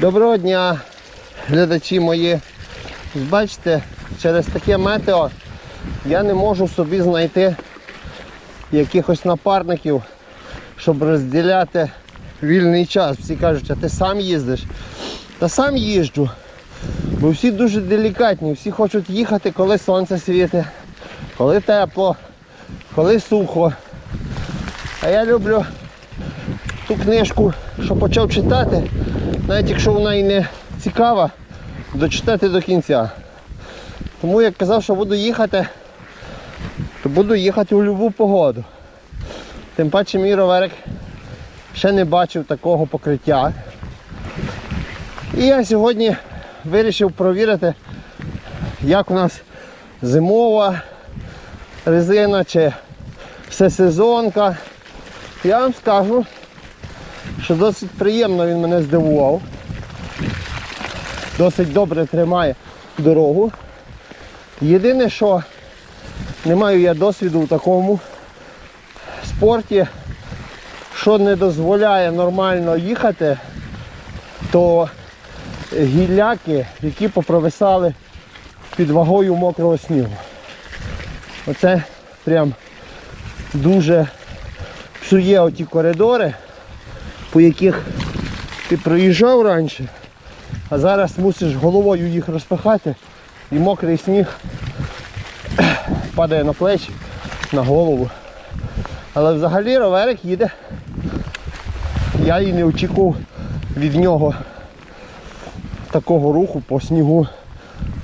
Доброго дня, глядачі мої. Бачите, через таке метео я не можу собі знайти якихось напарників, щоб розділяти вільний час. Всі кажуть, а ти сам їздиш? Та сам їжджу. Бо всі дуже делікатні, всі хочуть їхати, коли сонце світить, коли тепло, коли сухо. А я люблю ту книжку, що почав читати, навіть якщо вона і не цікава, дочитати до кінця. Тому як казав, що буду їхати, то буду їхати у любу погоду. Тим паче мій роверик ще не бачив такого покриття. І я сьогодні вирішив провірити, як у нас зимова резина чи всесезонка. Я вам скажу, що досить приємно він мене здивував. Досить добре тримає дорогу. Єдине, що не маю я досвіду в такому спорті, що не дозволяє нормально їхати, то гілляки, які попровисали під вагою мокрого снігу. Оце прям дуже псує оті коридори, по яких ти проїжджав раніше, а зараз мусиш головою їх розпихати і мокрий сніг падає на плечі, на голову. Але взагалі роверик їде. Я і не очікував від нього такого руху по снігу.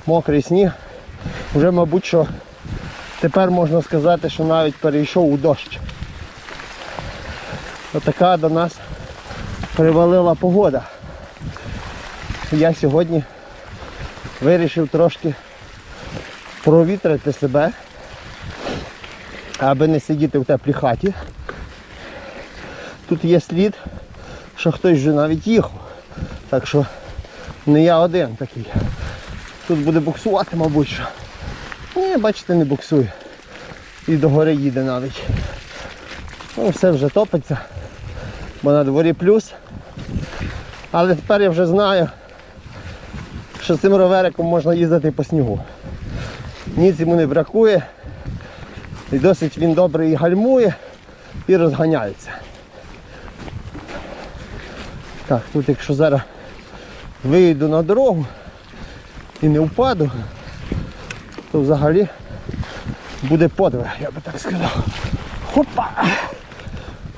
Мокрий сніг. Вже, мабуть, що тепер можна сказати, що навіть перейшов у дощ. Отака до нас привалила погода. Я сьогодні вирішив трошки провітрити себе, аби не сидіти в теплій хаті. Тут є слід, що хтось вже навіть їхав. Так що не я один такий. Тут буде буксувати, мабуть. що. Ні, бачите, не буксує. І до гори їде навіть. Ну, все вже топиться, бо на дворі плюс. Але тепер я вже знаю, що цим ровериком можна їздити по снігу. Ніц йому не бракує. І досить він добре і гальмує, і розганяється. Так, тут якщо зараз вийду на дорогу і не впаду, то взагалі буде подвиг, я би так сказав. Хопа!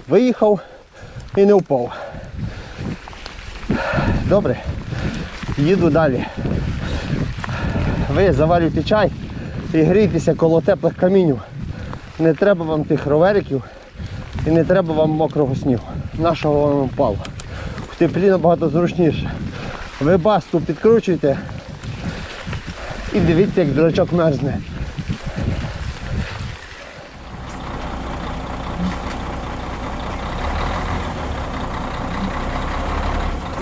Виїхав і не впав. Добре, їду далі. Ви заварюйте чай і грійтеся коло теплих камінів. Не треба вам тих ровериків і не треба вам мокрого снігу. Нашого вам впало. В теплі набагато зручніше. Ви басту підкручуйте і дивіться, як дурачок мерзне.